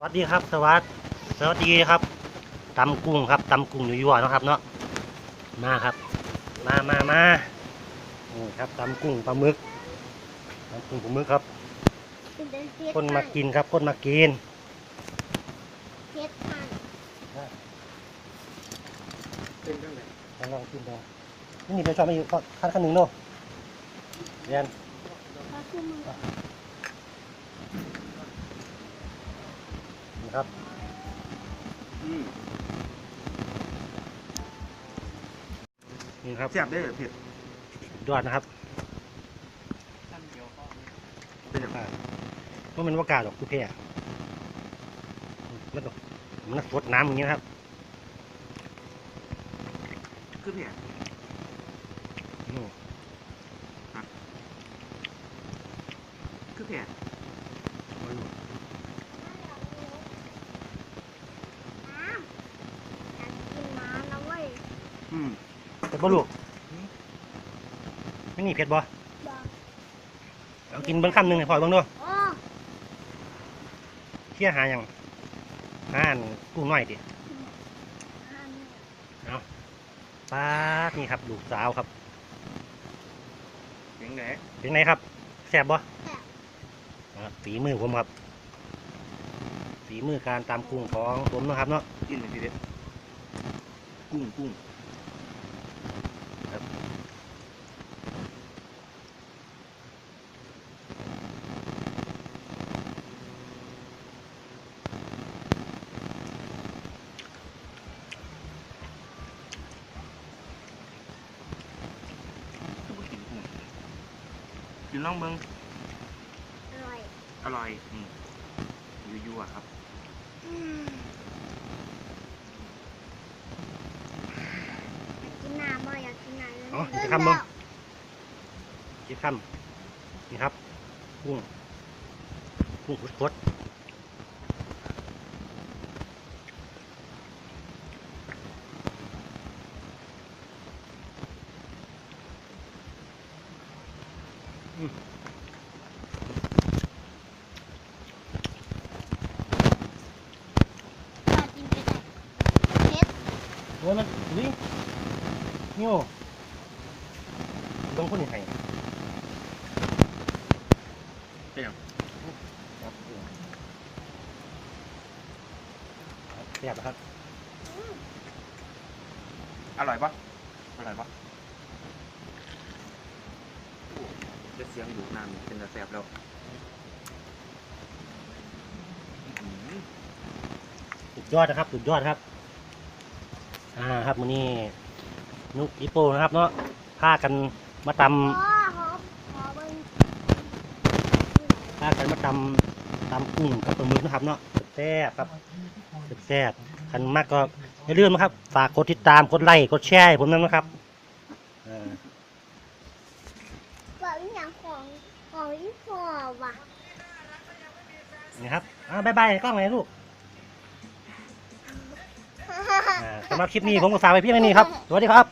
สวัสดีครับสวัสดีสวัสดีครับตำกุ้งครับตำกุ้งอยู่ยั่วๆเนาะครับเนาะมาครับ มามามานี่ครับตำกุ้งปลาหมึกตำกุ้งปลาหมึกครับ คนมากินครับ คนมากินเฮ็ดทานเป็นเรื่องไหนลองกินดูนี่นี่เป็นชอบไม่อยู่ขั้นขั้นหนึ่งเนาะเรียน พระคือมึงนี่ครับอืมนี่ครับเสียบได้เหรอเผ็ดยอดนะครับเป็นอย่างอ่าเพราะมันว่ากาดอกคือแพร่มันต้องมันสดน้ำอย่างนี้นะครับคือเผ็ดอืมคือเผ็ด น้ำอยากกินน้ำนะเว้ย อืมเผ็ดบ่ลูกไม่นี่เผ็ดบ่บอกเอากินเบิ้งคำหนึ่งให้พอเบิ้งด้วยอ๋อเที่ยหาอย่างหาอันกุ้งน้อยดิอันนี้ป้าดนี่ครับลูกสาวครับยังไงเป็นไงครับแซ่บบ่แซ่บนะครับฝีมือผมครับฝีมือการตามกุ้งของผมเนาะครับเนาะกินเลยทีเด็ดกุ้งกุ้ง ครับ คือบ่กินกุ้ง กินน้องเบิงอร่อยอร่อยอืมยั่วๆครับ อืมอยากกินน้ำบ่อยากกินน้ำเลยอ๋อนี่จะคำเบิ้งกินคำนี่ครับกุ้งกุ้งสดๆ อืมอยากกินไปไหนเฮ็ดโอ้ยมันอุ้ยโย่เบิ้งคนนี้ให้เป็นอย่างครับแซ่บนะครับอืมอร่อยปะอร่อยปะโอ้ได้เสียงดูน้ำเป็นตาแสบแล้วสุดยอดนะครับสุดยอดครับ อ่าครับวันนี้นุกอีโปนะครับเนาะพากันมาตขอขอขอเบิ้งำพากันมาตำตำกุ้งกับปลาหมึกนะครับเนาะแซ่บครับแซ่บคันมากก็อย่าลืมนะครับ ฝากกดติดตามกดไลค์กดแชร์ผมด้วยนะครับอ่า บ อย่างของของอีพ่อว่ะนี่ครับอ่าบายบายกล้องไหนอยลูกอ่าสำหรับคลิปนี้ผมก็ฝาวไปเพี่ไม่นี่ครับ สวัสดีครับ